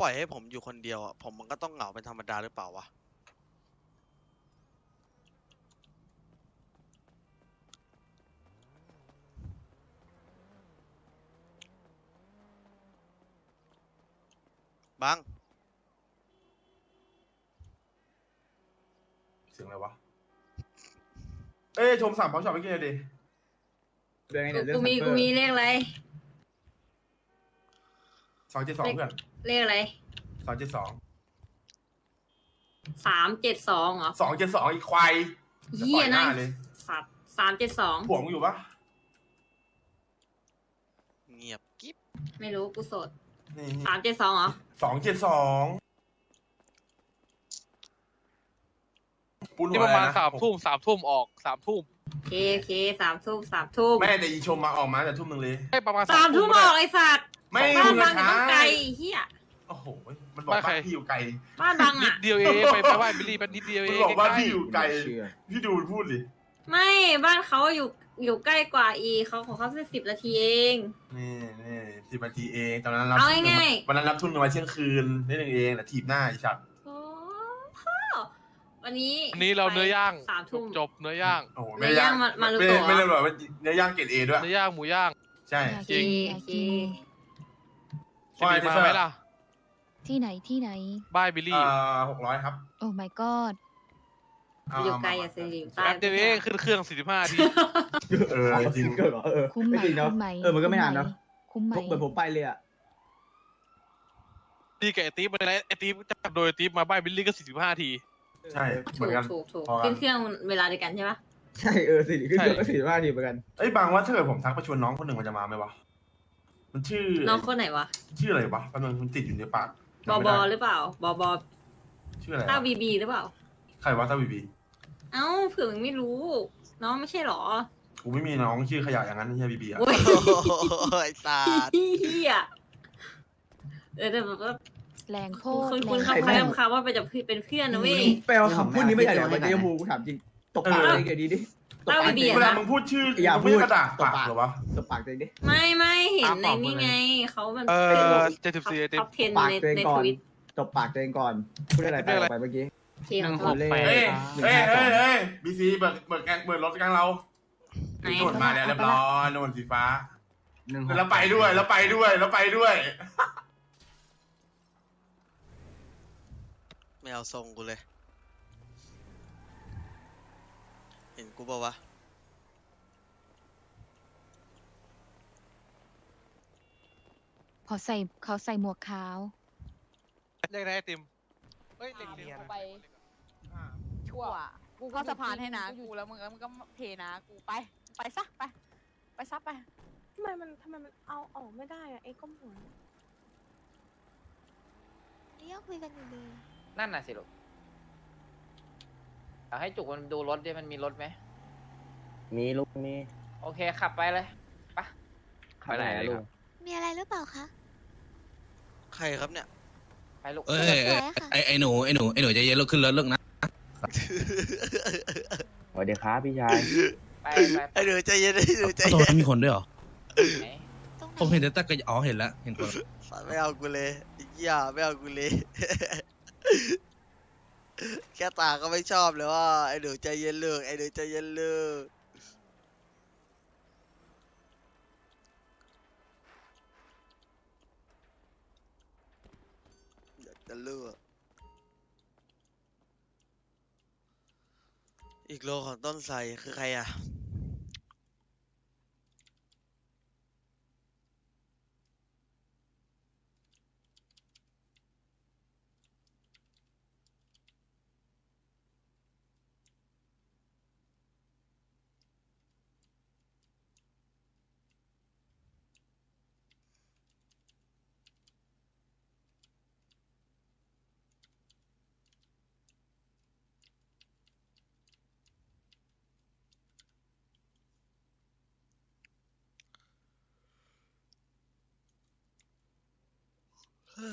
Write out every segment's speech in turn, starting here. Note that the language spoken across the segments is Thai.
ปล่อยให้ผมอยู่คนเดียวอะผมมันก็ต้องเหงาเป็นธรรมดาหรือเปล่าวะบังเสียงอะไรวะ เอ้ยชมสามพร้อมช็อปเมื่อกี้เลยดิเรื่องไงเนี่ยเรื่องกูมีซัฟเฟอกูร์มีเลขอะไรสองเจ็ดสองเพื่อน เลขอะไรสองเจ็ดสองสามเจ็ดสองเหรอสองเจ็ดสองอีกควายจะเหี้ต่อยยหน้านะเลยสัตว์สามเจ็ดสองห่วงอยู่ปะเงียบกิ๊บไม่รู้กูโสดนี่สามเจ็ดสองเหรอสองเจ็ดสองปูนนี่หัวประมาณอไนสามทุ่มสามทุ่มออกสามทุ่มโอเคโอเคสามทุ่มสามทุ่มแม่แต่อีชมมาออกมาแต่ทุ่มหนึ่งเลย ให้ประมาณสามทุ่มออกไอ้สัตว์ไม่บ้านมึงบาอะงช้าต้องไกลเฮีย โอ้โห มันบอกบ้านพี่อยู่ไกล บ้านบางนิดอะ เดียวเองไปไปไหว้บิลลี่ไปนิดเดียวเอมันงบอกบ้านใกล้พี่อยู่ไกลเชื่อพี่ดูมันพูดดิไม่บ้านเขาอยู่อยู่ใกล้กว่าอีเขาของเขาแค่สิบนาทีเอง นี่นี่สิบนาทีเองตอนนั้นรับเอาง่ายๆ วันนั้นรับทุนมาเที่ยงคืนนิดนึงเองแต่ทีบหน้าไอ้ฉัดโอ้วันนี้วันนี้เราเนื้อย่างสามทุ่ม จบเนื้อย่างโอ้โหเนื้อย่างมามารุไม่โตะไม่ได้แบบว่าเนื้อย่างเกรดเอด้วย เนื้อย่างหมูย่าง ใช่ โอเคจริงโอเค จะมีมาไหมล่ะ ที่ไหนที่ไหน บ้ายบิลลี่อ่าหกร้อยครับโอ้ my god เาอยู่ไกลมาอะสิอยู่ใต้แป๊บเดียวเองขึ้นเครื่องสี่สิบห้าทีเออจริงเกิดเหรอเออคุ้มไหมไม่จริงเนาะคุ้มไหมเออมันก็ไม่นานเนาะคุ้มไหมเหมือนผมไปเลยอะดีกับไอติ๊บไปแล้วไอติ๊บจับโดยไอ้ติ๊บมาบ้ายบิลลี่ก็สี่สิบห้าที ใช่เหถูมือนกกัน ถูกถูกพอกัน ขึ้นเครื่องเวลาเดียวกันใช่ปะใช่เออสี่ขึ้นใช่เครื่องก็สี่สิบห้าทีเหมือนกันเอ้ยบางว่าถ้าเกิดผมทักไปชวนน้องคนหนึ่งมันจะมาไหมวะมันชื่อน้องคนไหนวะ ชื่ออะไรวะแป๊บนึงมันติดอยู่ในปาก บอบจำไม่อได้หรือเปล่า บอบอชื่ออะไรต้าวบีบีหรือเปล่า ใครวะต้าบีบีเอ้าเผื่อมึงไม่รู้ น้องไม่ใช่หรอกูไม่มีน้องชื่อขยะอย่างนั้นใช่บีบีอะโอ้ยโอ้ยตาดเฮียเออแต่แบบว่าแรงโพคุณดคุณแรงขับใครใครแม่งคำว่าไปจะเป็นเพื่อนนะเว้ยไปเอาคำพูดนี้มาจากไหนวะเจมูกูถามจริงตบปากตัวเองเดี๋ยวดีดิ ตบปากเอาดีตัวเองๆเวลามึงพูดชื่ออย่ามึงไม่พูดกระดาษตบปากปากเหรอวะตบปากตัวเองดิ ไม่ไม่เห็นตามในบอกนี่หมดเลยไงเขามันเอเป็นอเจ็ดสิบสี่ไอติ๊บท็อปเทนปากในตัวเองในก่อทนวิตตบปากตัวเองก่อน พูดอะไรไปออกไปเมื่อกี้เทียงหนึ่งท็อปหกแปดเอ้ยหนึ่งเอ้ยห้าสองเอ้ยเอ้ยบีซีเบิกเบิกแกงเบิกรถกลางเราไหนโดนมาแล้วเรียบร้อยโดนสีฟ้าหนึ่งหกแล้วไปด้วยแล้วไปด้วยแล้วไปด้วยไม่เอาทรงกูเลย เห็นกูปะวะเขาใส่เขาใส่หมวกขาว เรียกได้ไอติม เฮ้ยเล็กอ่าเล็กไปชั่ว กูเข้าสะพานให้นะกูแล้วมึงก็มึงก็เทนะกูไป ไปซะไป ไปซะไป ทำไมมันทำไมมันเอาออกไม่ได้อะไอ้ก้มหัวยังคุยกันอยู่เลยนั่นน่ะสิลูก อยากให้จุกมันดูรถดิมันมีรถไหมมีลุงมีโอเคขับไปเลยไปะไปไหนอะลุง มีอะไรหรือเปล่าคะใครครับเนี่ย ไปลูกเอ้ยเอ้ยเอ้ยไอไอหนูไอหนูไอหนูใจเย็นลุกขึ้นรถลุกนะสวัสดีครับพี่ชายไปไปไอ้หนูใจเย็นไอ้หนูใจตรงเย็นั้นนมีคนด้วยเหรอไหนตรงไหนผมเห็นแต่ตะกอ๋อเห็นแล้วเห็นคนสัตว์ไม่เอากูเลยไอ้เหี้ยไม่เอากูเลย แค่ตาก็ไม่ชอบเลยว่าไอ้หนูใจเย็นเลือกไอ้หนูใจเย็นเลิกอยากจะเลือกอีกโลของต้นไทรคือใครอะ Nên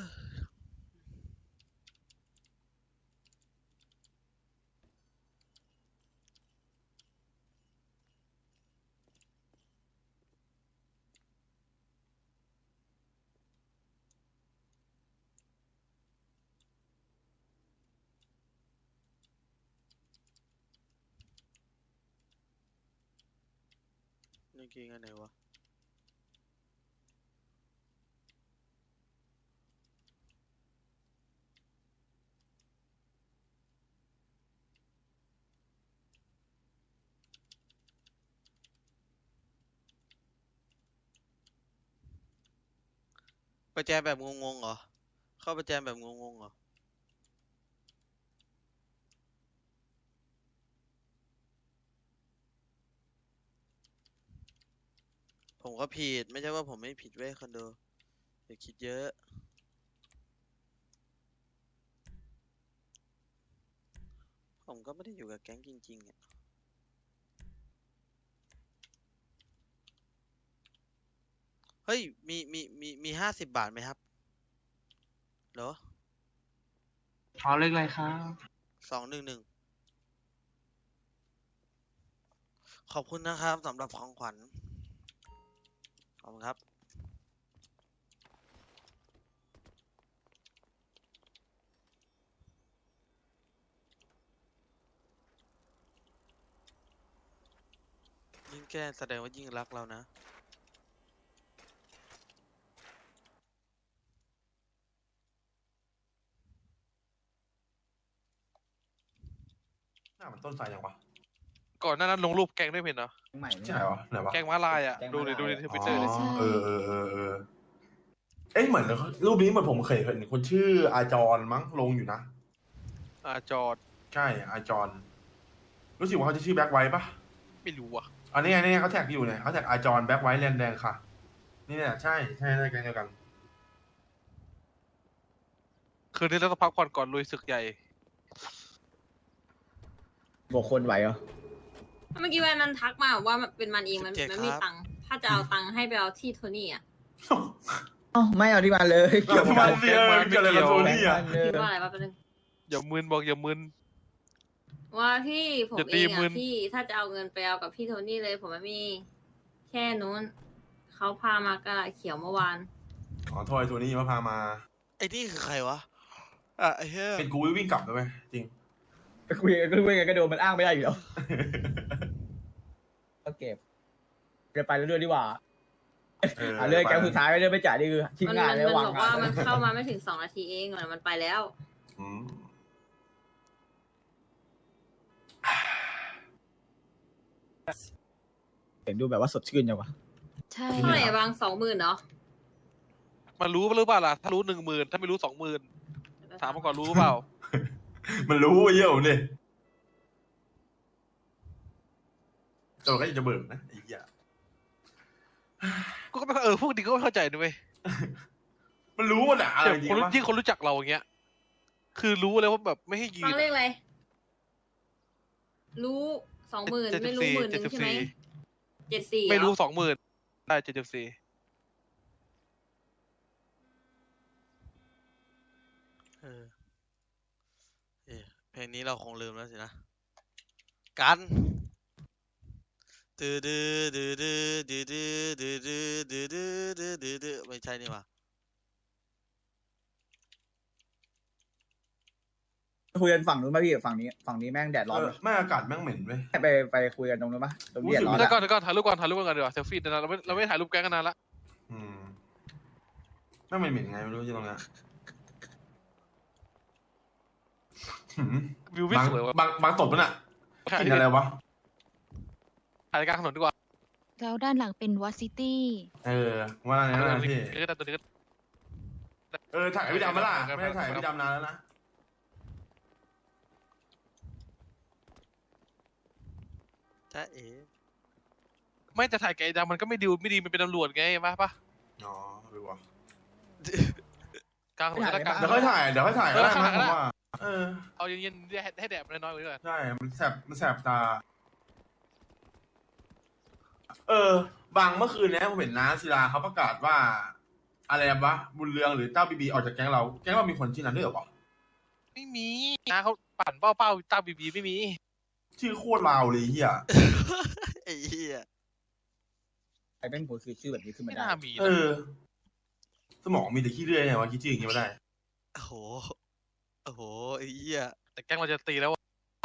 kia ngay này quá. ประแจมแบบงงๆเหรอ เข้าประแจมแบบงงๆเหรอ ผมก็ผิด ไม่ใช่ว่าผมไม่ผิดเว้ยคอนโดอย่าคิดเยอะผมก็ไม่ได้อยู่กับแก๊งจริงๆอะ เฮ้ย มี มี มี มีห้าสิบบาทไหมครับ เหรอขอเลขอะไรครับ สองหนึ่งหนึ่ง ขอบคุณนะครับสำหรับของขวัญ ขอบคุณครับ ยิ่งแก้แสดงว่ายิ่งรักเรานะ หน้ามันต้นไทรยังวะก่อนหน้านั้นลงรูปแกงด้วยเห็นเหรอใหม่ใช่วะไหนวะแกงม้าลายอะแกงดูม้าดิลายดูดิทอ๋วิตเตอร์ดิอเออเออเออเออเอ้ยเหมือนรูปนี้เหมือนผมเคยเห็นคนชื่ออาจรมั้งลงอยู่นะอ่าจอดใช่อาจรรู้สึกว่าเขาจะชื่อแบ็คไวท์ปะไม่รู้อะอันนี้ไงนี่ไงเขาแท็กอยู่เนี่ยเขาแท็กอาจรแบ็คไวท์แลนแดงค่ะ นี่เนี่ยใช่ใช่ใช่แกงเดียวกัน คืนนี้เราต้องพักผ่อนก่อนลุยศึกใหญ่ บอกคนไหวเหรอเมื่อกี้แวนมันทักมาว่ามันเป็นมันเองมันเจ๊มันมีครับ ตังค์ถ้าจะเอาตังค์ให้ไปเอาที่โทนี่อะเอ้าไม่เอาที่มาเลยเกี่ยวกับมันเรียนเกี่ยวอะไรกับโทนี่อะเอคิอดว่าอะไรวะเป็นงอย่ามึนบอกอย่ามึน ว่าพี่ผมอย่าเอตีงมึอะน พี่ถ้าจะเอาเงินไปเอากับพี่โทนี่เลย ผมไม่มี แค่นู้นเขาพามากระดาษเขียวเมื่อวานอ๋อโทษไอ้โทนี่มาพามา ไอ้นี่คือใครวะ อะไอ้เหี้ยเป็นกูวิ่งกลับเลยไหมจริง คุยกันคุยกันก็โดนมันอ้างไม่ได้อยู่แล้วก็เก็บเก็บไปเรื่อยๆดีกว่าเอออะเรื่องแกงสุดท้ายไม่ได้ไม่จ่ายนี่คือทิ้งมันงานมันแล้วมันวางบอกงาว่านมันเข้ามาไม่ถึงสองนาทีเองเหมือนมันไปแล้ว อืมเห็นดูแบบว่าสดชื่นจังวะใช่ เท่าไหร่อะบางสองหมื่นเนาะมันรู้หรือเปล่าล่ะ ถ้ารู้หนึ่งหมื่นถ้าไม่รู้สองหมื่นถามมาก่อนรู้เปล่า มันรู้ว่าเยอะผมดิแต่มันก็ยังจะเบิกนะไอ้เหี้ยกูก็ไม่เข้าเออพวกนี้ก็ไม่เข้าใจด้วยมันรู้ว่าด่าอะไรอย่างจริงคนรู้ปะยิ่งคนรู้จักเราอย่างเงี้ย คือรู้เลยว่าแบบไม่ให้ยืบางนเลขอะไร รู้สองหมื่นไม่รู้หมื่นหเจ็ดนึ่งสิบใช่ไหมสี่เจ็ดสี่ไม่รู้เหอสองหมื่นได้เจ็ดสิบสี่เออเอ๊ะเพ ลงนี้เราคงลืมแล้วสินะ กัน ดื้อดื้อดื้อดื้อดื้อดื้อดื้อดื้อดื้อดื้อดื้อดื้อดื้อไม่ใช่นี่หว่าคุยกันฝั่งนู้นไหมพี่ฝั่งนี้ฝั่งนี้แม่งแดดร้อนเออแม่งอากาศแม่งเหม็นเว้ย ไปไปคุยกันตรงนู้นปะตรงนี้แดดร้อนแล้วอะก็แล้วก็ถ่ายรูปก่อนถ่ายรูปก่อนดีกว่าเซลฟี่นะเราไม่เราไม่ถ่ายรูปแก๊งกันนานละอืมแม่งเหม็นๆไงไม่รู้ที่ตรงเนี้ยหืม วิวไม่บางสวยว่ะบางบางตบมันอะถ่ายกินอะไรวะถ่ายกลางถนนดีกว่าแล้วด้านหลังเป็นวอซิตี้เออว่าอะไรถ่ายนะตัวนี้พี่ก็ได้ตัวนี้ก็เออถ่ายพี่ดำมาล่ะครับไม่ได้ถ่ายพี่ดำนานแล้วนะจ้าเอ๋ไม่จะถ่ายไก่ดำมันก็ไม่ดีไม่ดีมันเป็นตำรวจไงมาปะอ๋อหรือวะกลางถนนก็ได้กลางเดี๋ยวค่อยถ่ายเดี๋ยวค่อยถ่ายก็ได้เออนะถ่ายก็ได้ผมว่า เออเอาเย็นๆให้ให้แดดมันน้อยๆกว่านี้ก่อนใช่มันแสบมันแสบตา เออ บางเมื่อคืนเนี้ยผมเห็นน้าศิลาเขาประกาศว่า อะไรวะบุญเรืองหรือเต้าบีบีออกจากแก๊งเรา แก๊งเรามีคนชื่อนั้นด้วยเหรอวะไม่มีนะเขาปั่นเป้าเป้าตาบีบีไม่มี ชื่อโคตรลาวเลยเฮียไอ้เหี้ยไอ้แม่งโพสต์คือชื่อแบบนี้ขึ้นไม่มาได้น่ามีเอนะอ สมองมีแต่ขี้เรื่อยไงวะคิดชื่ออย่างงี้ไม่ได้ โอ้โห โอ้โหไอ้เหี้ยแต่แก๊งเราจะตีแล้ว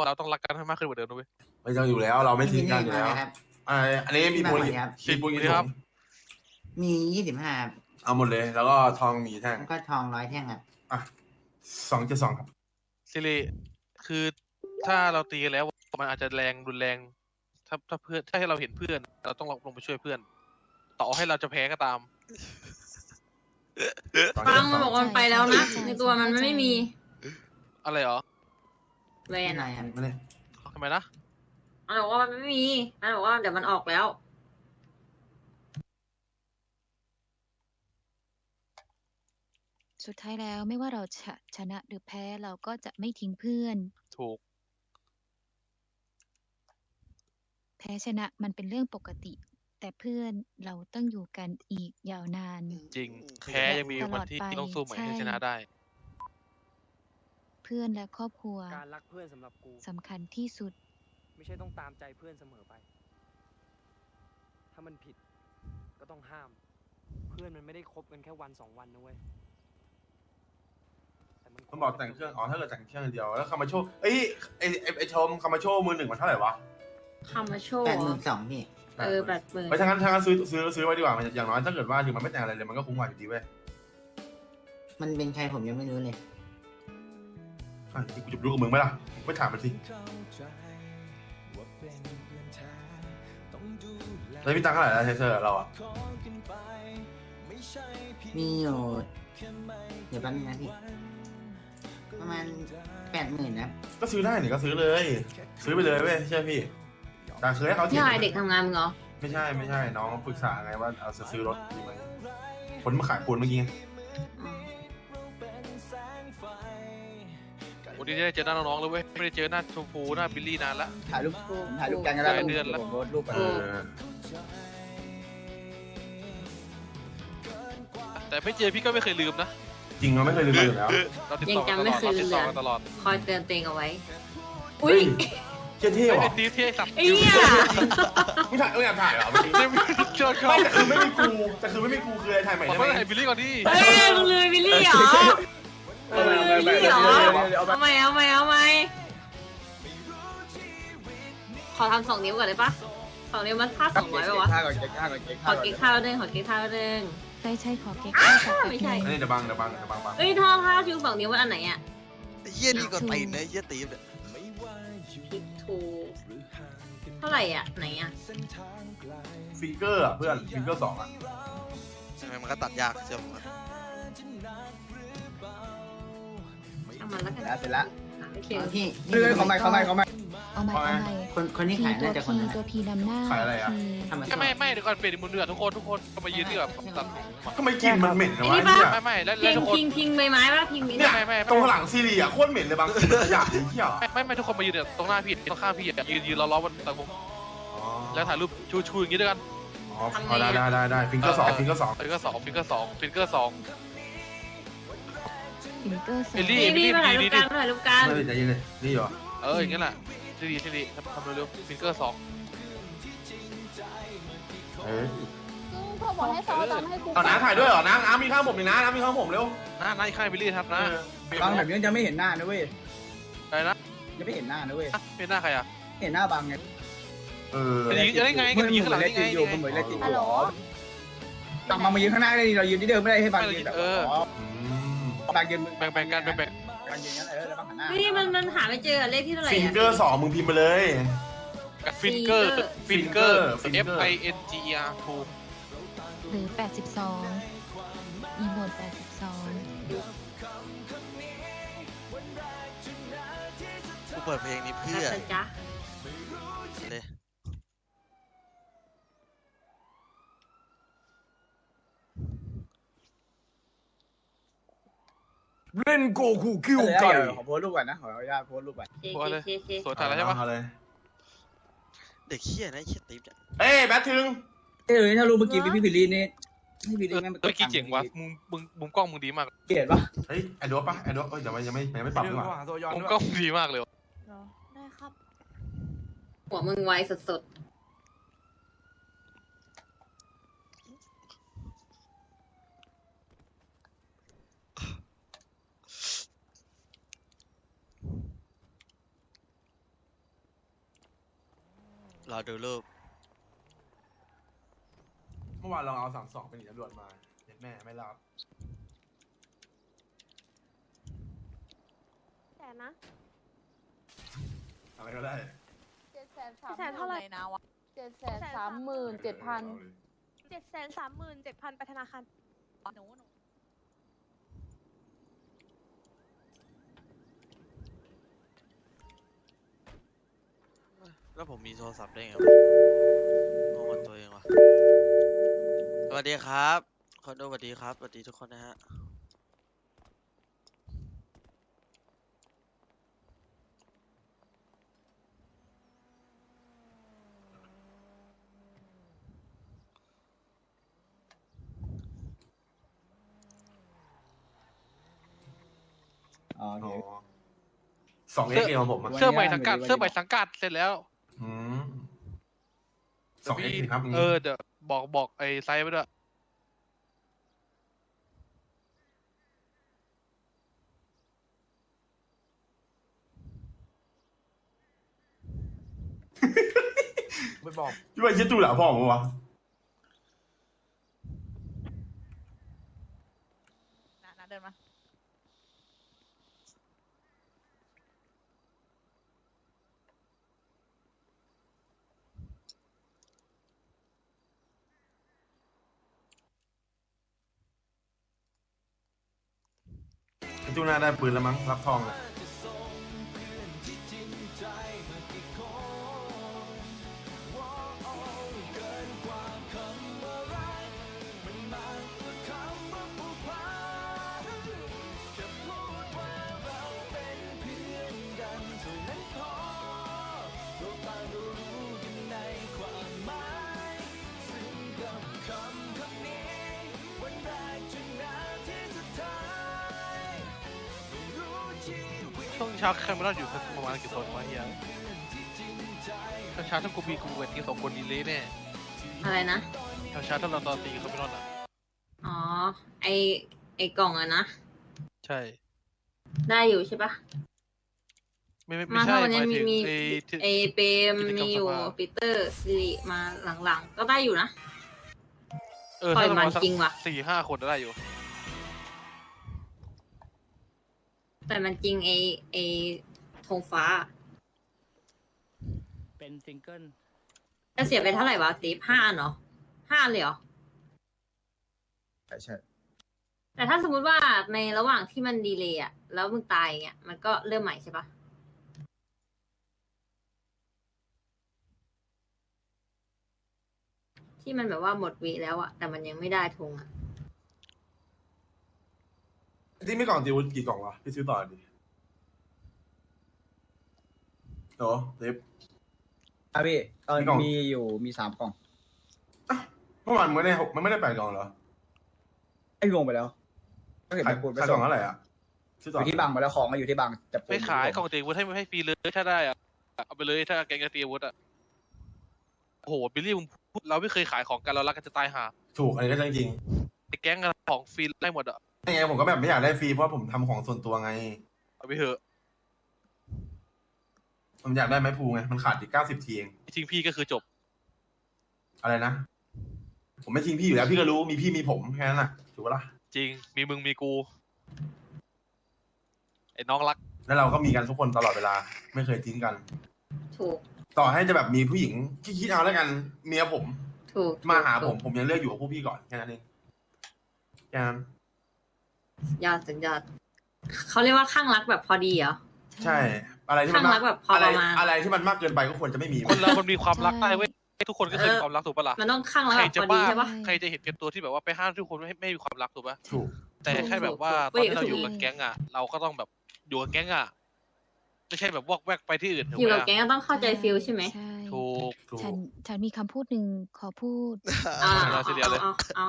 เราต้องรักกันให้มากขึ้นกว่าเดิมนะเว้ย ไม่ต้องอยู่แล้วเราไม่ทิ้งกันอยู่แล้วครับ อ่าอันนี้มีปูนพี่มาก่อนครับ มีปูนกี่คถุรับงมียี่สิบห้าเอาหมดเลย แล้วก็ทองมีแท่งแล้วก็ทองร้อยแท่งครับอะสองจะสองครับสิริคือถ้าเราตีกันแล้วมันอาจจะแรงรุนแรง ถ้าถ้าเพื่อนถ้าให้เราเห็นเพื่อน เราต้องลงไปช่วยเพื่อน ต่อให้เราจะแพ้ก็ตามฟังมันบอกว่ามันไปแล้วนะ ในตัวมันไม่มี อะไรเหรอแวนอะไรอะครับไม่ได้ทำไมนะมันบอกว่ามันไม่มีมันบอกว่าเดี๋ยวมันออกแล้ว สุดท้ายแล้วไม่ว่าเราจะชนะหรือแพ้เราก็จะไม่ทิ้งเพื่อน ถูก แพ้ชนะมันเป็นเรื่องปกติ แต่เพื่อนเราต้องอยู่กันอีกยาวนาน จริง แพ้ยังมีวันที่ตลอดไปต้องสู้ใหม่ใช่ให้ชนะได้ เพื่อนและครอบครัวการรักเพื่อนสำหรับกูสำคัญที่สุด ไม่ใช่ต้องตามใจเพื่อนเสมอไป ถ้ามันผิดก็ต้องห้าม เพื่อนมันไม่ได้คบกันแค่วันสองวันนะเว้ยแต่มันมันบอกแต่งเครื่อง อ๋อ ถ้าเกิดแต่งเครื่องเดียว แล้วคามาโชว์เอ้ยไอไอ้ไอชมคามาโชว์มือหนึ่งมันเท่าไหร่วะคำมาโชว์แปดหมื่นสองพี่เออแปดหมื่นไปถ้างั้นถ้างั้นซื้อซื้อซื้อไว้ดีกว่ามันอย่างน้อยถ้าเกิดว่าถึงมันไม่แต่งอะไรเลยมันก็คุ้มกว่าอยู่ดีเว้ย มันเป็นใครผมยังไม่รู้เลย อะนี่กูจะรู้กับมึงไหมล่ะไม่ถามมันสิแล้วพี่ตังค์เท่าไหร่แล้วเทเซอร์เราอะมีอยู่เดี๋ยวแป๊บนึงนะพี่ ประมาณแปดหมื่นนะก็ซื้อได้นี่ก็ซื้อเลย ซื้อไปเลยเว้ยเชื่อพี่แต่เคยให้เขาที่ถีบไอเด็กทำงานมึงเหรอ ไม่ใช่ไม่ใช่น้องปรึกษาไงว่าเอาจะซื้อรถดีไหมคนมาขายปูนเมื่อกี้ไง อ๋อ วันนี้ได้เจอหน้าน้องๆแล้วเว้ย ไม่ได้เจอหน้าชมพูหน้าบิลลี่นานละ ถ่ายรูปถ่ายรูปกันก็ได้หลายเดือนแล้วผมโพสต์รูปไปเออ แต่ไม่เจอพี่ก็ไม่เคยลืมนะจริงเราไม่เคยลืมเลยอยู่แล้วเราติดต่อกันตลอดเราติดต่อกันตลอดคอยเตือนตัวเองเอาไว้เฮ้อุ้ยยเจ๊เท่ไอ้ว่ะตีที่ไอ้สับไอ้เนี่ยไม่ถ่ายเอออยากถ่ายเหรอเมื่อกี้ไม่มีเชิญเขาไม่แต่คือไม่มีกูแต่คือไม่มีกูคืออะไรถ่ายใหม่ขอได้โทษไหมไอ้บิลลี่ก่อนดิเฮ้ยมึงลืมวิลลี่เหรอ เออมึงลืมวิลลี่เหรอเอาไหมเอาไหมเอาไหมขอทำสองนิ้วก่อนได้ปะสองนิ้วมันท่าสองร้อยป่ะวะ ท่าก่อนเก๊กท่าก่อนเก๊กขอเก๊กข้าวหนึ่งขอเก๊กข้าวหนึ่งใช่ใช่ขอเก๊กข้าวสักแป๊บไม่หใช่นึ่งอันนี้เดี๋ยวบังเดี๋ยวบังเดี๋ยวบังบังเอ้ยท่าท่าชูสองนิ้วมันอันไหนอะไอ้เหี้ยนี่ก็ตีนนะไอ้เหี้ยตีนเนี่ยพิกทูเท่าไหร่อะไหนอะฟิงเกอร์อะเพื่อนฟิงเกอร์สองอะใช่ไหมมันก็ตัดยากเชื่อผมอะ เอามันแล้วกันแล้วเสร็จแล้วหาไม่เขียนเอาที่เฮ้ยเขาไม่เขาไม่เขาไม่ เอาใหม่เอาใหม่คนคนที่พีขายตัวน่าจะคนพีนั้นตัวพีนำหน้าขายอะไรอะพีทำมาไม่ไม่ไม่เดี๋ยวก่อนเปลี่ยนมุมเดือดทุกคนทุกคนก็มายืนที่แบบตัดทำไมกลิ่นมันเหม็นนะไอ้วะนี่ไอ้ปะ เนี่ยไม่ไม่แล้วพิแล้วงทุกคนพิงพิงใบไม้ปะพิงมีเนี่ยไม่ไม่ไม่ตรงหลังซีรีอะโคตรเหม็นเลยบางขยะไอ้เหี้ยไม่ไม่ไม่ทุกคนมายืนเนี่ยตรงหน้าพี่ตรงข้างพี่อะยืนยืนล้อล้อๆบนตะมุมอ๋อแล้วถ่ายรูปชูชูอย่างนี้ด้วยกัน อ๋อเอาได้ได้ได้ได้ฟิงเกอร์สองฟิงเกอร์สองฟิงเกอร์สองฟิงเกอร์สองฟิงเกอร์สอง ฟิงเกอร์สองเอลลี่พี่พี่มาถ่ายรูปกันมาถ่ายรูปกัน ไม่ได้ใจเย็นเลยนี่เหรอเอออย่างงี้แหละที่ดีที่ดีทำทำเร็วๆฟิงเกอร์สองเอ้ยพอบอกให้ซอจำให้กูเอาน้าถ่ายด้วยเหรอน้าน้ามีข้างผมนี่นะน้ามีข้างผมเร็วหน้าหน้าอีกข้างบิลลี่ครับนะบางแบบนี้จะไม่เห็นหน้านะเว้ยอะไรนะยังไม่เห็นหน้านะเว้ยอะเป็นหน้าใครอะเห็นหน้าบางไงเออจะยิงจะได้ไงก็ยิงข้างหลังได้ไงอยู่มันเหมือนเล่นจริงอยู่กลับมามายืนข้างหน้าได้ดิเรายืนที่เดิมไม่ได้ให้บางยืนแบบอ๋ออืม บางยืนแบ่งแบ่งกันแบ่งแบ่งบางยืนงั้นเออแล้วบางหันหน้าเฮ้ยมันมันหาไม่เจอเลขที่เท่าไหร่ฟิงอะเกอร์สองมึงพิมพ์มาเลยฟิงเกอร์ ฟิงเกอร์ Finger F I N G E R ถูกหรือแปดสิบสองอีโมดแปดสิบสองกูเปิดเพลงนี้เพื่อนะจ๊ะ เลย เล่นโกคูคิวเดี๋ยวไก่ขอโพสรูปก่อนนะขออนุญาตโพสรูปก่อนเคเคเคเคสวยถ่ายแล้วใช่ปะเอาเลยเด็กเหี้ยนะไอ้เหี้ยตีนเนี่ยเอ้ยแบทถึง เออถ้ารู้เมื่อกี้พี่พิลีนี่พี่พิลีเออแม่งเมื่อกี้เจ๋งว่ะมุมมุมมุมกล้องมึงดีมากเกลียดปะเฮ้ยไอโดปปะไอโดปเอ้ยเดี๋ยวมันยังไม่ยังไม่ปรับดีกว่ามุมกล้องมึงดีมากเลยว่ะได้ครับ หัวมึงไวสด รอดูรูปมื่อวานลองเอาสามสองเป็นหนีตำรวจมาเห็นแม่ไม่รับแต่นะอะไรก็ได้เจ็ดแสนสามแสนเท่าไหร่นะวะเจ็ดแสนสามหมื่นเจ็ดพันเจ็ดแสนสามหมื่นเจ็ดพันไปธนาคาร หนูหนู แล้วผมมีโทรศัพท์ได้ไงวะงงกับตัวเองวะสวัสดีครับคนดูสวัสดีครับสวัสดีทุกคนนะฮะอ๋อโอเค สองเอ็กเอของผมอะวันเสื้อใหม่สังกัดวันนี้เสื้อใหม่สังกัดเสร็จแล้วอืม สองเอ็กครับเออเดี๋ยวบอกบอกไอ้ไซส์ไปด้วยไม่บอกพี่ว่าชื่อจูหล่าพ่อผมวะนะนะเดินมา จูน่าได้ปืนแล้วมั้งรับทองเลยาแคมเมรอนอยู่ประมาณกี่คนวะเฮียช่วงเช้าถ้ากูมีกูเวทีสองคนดีเลยแน่อะไรนะช่วงเช้าถ้าเราตอนตีแคมเมรอนอะ อ๋อ ไอไอกล่องอะนะ ใช่ ได้อยู่ใช่ปะไม่ไม่มาไม่ใช่ถ้าวันหนี้มายมีถึงมีไอ้ที่ไอเปรมกิจกรรมมีอยู่สภาปีเตอร์สิริมาหลังๆ ก็ได้อยู่นะ เออปล่อยถ้าเรามันมาสักจริงว่ะสี่ห้าคนได้อยู่ แต่มันจริงไอไอธงฟ้าเป็นซิงเกิลจะเสียไปเท่าไหร่วะติ๊บห้าอันเหรอห้าเลยเหรอ ใช่ใช่ แต่ถ้าสมมุติว่าในระหว่างที่มันดีเลย์อะแล้วมึงตายอย่างเงี้ยมันก็เริ่มใหม่ใช่ปะที่มันแบบว่าหมดวีแล้วอะแต่มันยังไม่ได้ธงอะ ที่ไม่กล่องตีวุฒิกี่กล่องวะพี่ซื้อต่อดิโอ้เทปอะพี่เออมีกล่อง มีอยู่มีสามกล่องเมื่อวานมันไม่ได้หกมันไม่ได้แปดกล่องเหรอไอ้วงไปแล้วก็เห็นขายไปปูนไปขายกส่ล่องงเท่าไหร่อะซื้ออต่อยู่ที่บังไปแล้วของก็อยู่ที่บังจะปูนไม่ขายยู่ที่กล่องตีอาวุธให้ให้ฟรีเลยถ้าได้อะเอาไปเลยถ้าแกงจะตีอาวุธอะโอ้โหบิลลี่มึงพูดเราไม่เคยขายของกันเรารักกันจะตายหาถูกอันนี้ก็จริงไอ้แก๊งกันของฟรีได้หมดอะ ๆนี่ไงผมก็แบบไม่อยากได้ฟรีเพราะผมทำของส่วนตัวไง เอาไปเถอะผมอยากได้ไม้พูไง มันขาดอีกเก้าสิบทีเอง ทิ้งพี่ก็คือจบ อะไรนะ ผมไม่ทิ้งพี่อยู่แล้ว พี่ก็รู้มีพี่มีผมแค่นั้นน่ะถูกปะล่ะ จริง มีมึงมีกู ไอ้น้องรัก แล้วเราก็มีกันทุกคนตลอดเวลา ไม่เคยทิ้งกัน ถูก ต่อให้จะแบบมีผู้หญิงที่คิดเอาแล้วกัน เมียผมถูกมาหาถูผกมผมยังเลือกอยู่กับพวกพี่ก่อนแค่นั้นเองแค่นั้น ยอดสุดยอดเขาเรียกว่าข้างรักแบบพอดีเหรอ ใช่ อะไรที่มันข้างรักแบบพออะไรประมาณ อะไรที่มันมากเกินไปก็ควรจะไม่มีคนเรามันมีความรักใช่ได้เว้ยทุกคนก็เคยมีความรักถูกปะล่ะ มันต้องข้างรักใครแบบจะพอดีบ้า ใช่ปะ ใครจะเห็นแก่ตัวที่แบบว่าไปห้ามทุกคนไม่ให้ไม่มีความรักถูกปะถูก แต่แค่แบบว่าถูตกอนถูกที่เราอยู่กับแก๊งอะ เราก็ต้องแบบอยู่กับแก๊งอะไม่ใช่แบบวอกแวกไปที่อื่นถูกอยู่ไหมกับล่ะแก๊งก็ต้องเข้าใจฟิลใช่ไหมใช่ถูก ถูก ฉันฉันมีคำพูดหนึ่งขอพูด อ่าเอาเอาทีเดียวเลยเอาเอา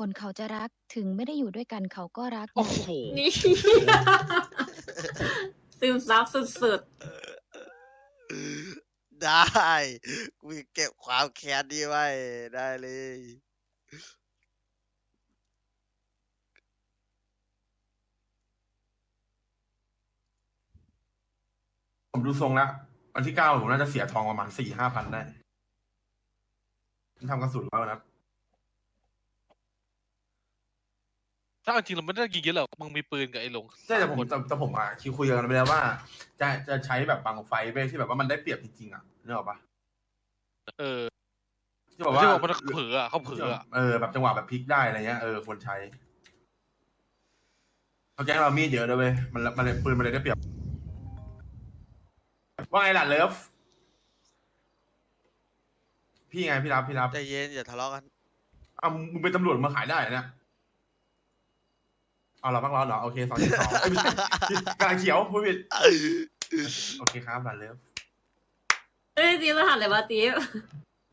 คนเขาจะรักถึงไม่ได้อยู่ด้วยกันเขาก็รัก โอ้โห นี่ ซึมซับสุดได้ กูเก็บความแค้นนี้ไว้ ได้เลย ผมดูทรงแล้ววันที่เก้าผมน่าจะเสียทองประมาณสี่ห้าพันได้ผมทำกระสุนแล้วนะ ถ้าเอาจริงเราไม่ได้ยิงเยอะหรอกมึงมีปืนกับไอ้หลงใช่แต่ผมสาคนแต่แต่ผมอะคิดคุยกันไปแล้วว่า จะจะใช้แบบบังไฟไปที่แบบว่ามันได้เปรียบจริงๆอะนึกออกปะเออที่บอกว่าที่บอกมันเผลออะเขาเผลออะเออแบบจังหวะแบบพลิกได้อะไรเงี้ยเออควรใช้เขาแจ้งเรามีดเยอะด้วยเว้ยมันมันเลยปืนมันเลยได้เปรียบว่าไงล่ะเลิฟพี่ไงพี่รับพี่รับใจเย็นอย่าทะเลาะกันอ้าวมึงเป็นตำรวจมาขายได้เหรอเนี่ย เอาเราบ้างเราเหรอ โอเคสองเจ็ดสองเอ้ยไม่ใช่กาเขียวพูดผิดโอเคครับล่ะเลิฟเอ้ยตีรหัสเลยวะตีฟ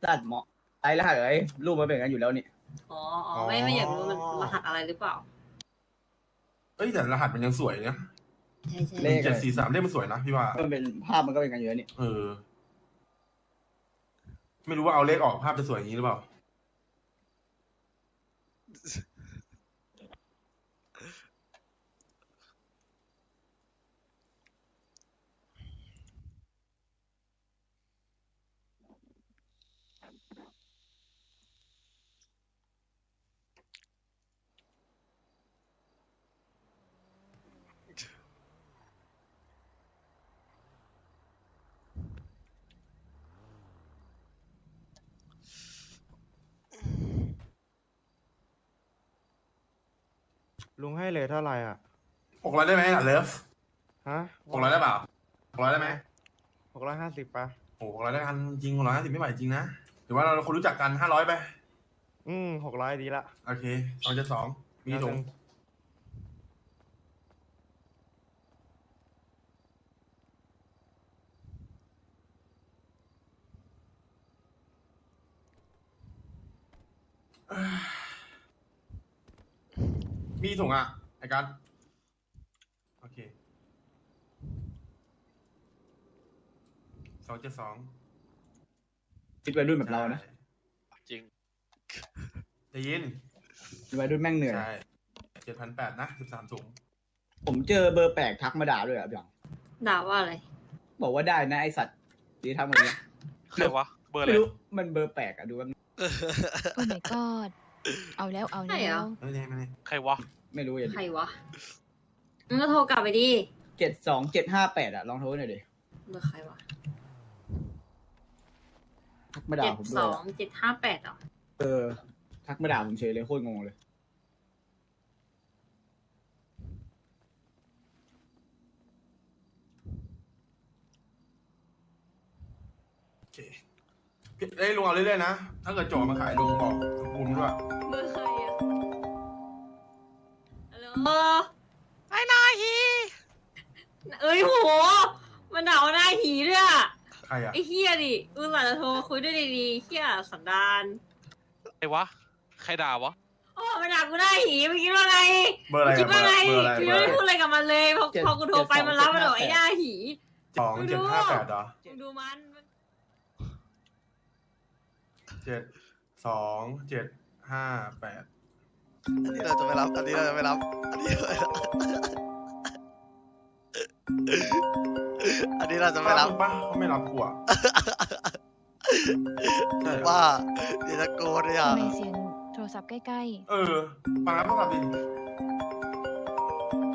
ตัดเหมาะไอ้รหัสเอ้ยรูปมันเป็นกันอยู่แล้วนี่อ๋ออ๋อไม่ไม่อยากรู้มันรหัสอะไรหรือเปล่า เอ้ยแต่รหัสมันยังสวยนะใช่ใช่เลขเจ็ดสี่สามเลขมันสวยนะพี่ว่า มันเป็นภาพมันก็เป็นกันอยู่แล้วนี่เออ ไม่รู้ว่าเอาเลขออกภาพจะสวยอย่างนี้หรือเปล่า ลุงให้เลยเท่าไหร่อะ หกร้อยได้ไหมล่ะเลิฟฮะหกร้อยได้เปล่าหกร้อยได้ไหมหกร้อยห้าสิบปะโอ้หกร้อยได้กันจริงหกร้อยห้าสิบไม่ไหวจริงนะหรือว่าเราคนรู้จักกันห้าร้อยไป อืมหกร้อยดีละโอเคสองเจ็ดสองมีถุง มีถุงอะไอ้กันโอเคสองเจ็ดสองคิดวัยรุ่นแบบเรานะจริงจะยินวัยรุ่นแม่งเหนื่อย ใช่เจ็ดพันแปดนะสิบสามถุงผมเจอเบอร์แปลกทักมาด่าด้วยอะพี่หยองด่าว่าอะไร บอกว่าได้นะไอสัตว์ดีทำแบบเนี้ยใครวะ เบอร์อะไร ไม่รู้มันเบอร์แปลกอะดูแบบโอ้ my god เอาแล้วเอาใช่แล้เหรอ ว ไม่ได้ไม่ได้ใครวะ ไม่รู้อย่าใครวะมึงก็โทรกลับไปดิเจ็ดสองเจ็ดห้าแปดอะลองโทรหน่อยดิเบอร์ใครวะทักมาด่าเจ็ดผมสด้วยองอะเจ็ดห้าแปดเหรอเออ ทักมาด่าผมเฉยเลยโคตรงงเลย โอเคพี่เอ้ยลุงเอาเรื่อยๆนะ ถ้าเกิดโจทย์มาขายลุงบอกบุญด้วย เบอร์ใคร อะฮัลโหลไอ้นายฮีเอ้ยโห มันด่าว่าหน้าหีด้วยอะใครอะไอ้เฮียดิอุตส่าห์จะโทรมาคุยด้วยดีๆเฮียสันดานใครวะ ใครด่าวะ โอ้มันด่ากูหน้าหีเมื่อกี้ว่าไงเบอร์อะไรคิดอะเบอว่าร์ไงอะไรกูเบอยังร์อะไรไม่พูดอะไรกับมันเลยพอเจ็ดพอกูโทรไปเจ็ดสองมันรับมันบอกเจ็ดไอ้ห้าหน้าหีสองเจ็ดห้าแปดเหรอมึงดูมัน เจ็ดสองเจ็ดห้าแปด อันนี้เราจะไม่รับ อันนี้เราจะไม่รับ อันนี้เราจะอันนี้เราจะไม่รับปะเขาไม่รับกูอะใช่เหรอว่าเดี๋ยวจะโกนเลยอะทำไมเสียงโทรศัพท์ใกล้เออบังรับโทรศัพท์ดิ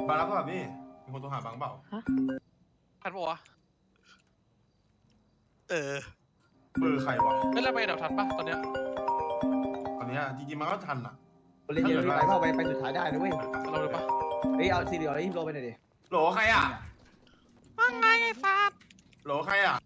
บังรับโทรศัพท์ดิมีคนโทรหาบังเปล่าทันปะวะเออ เบอร์ใครวะไม่แล้วไปดับทันปะตอนเนี้ย ตอนเนี้ยจริงๆมันก็ทันอะ คนเล่นเยไปเข้าไปไปสุดท้ายได้นะเว้ยเราเลยปะเฮ้ยเอาสี่เหลี่ยมนี่โรไปหน่อยดิโหลใครอะว่าไงซับโหลใครอะ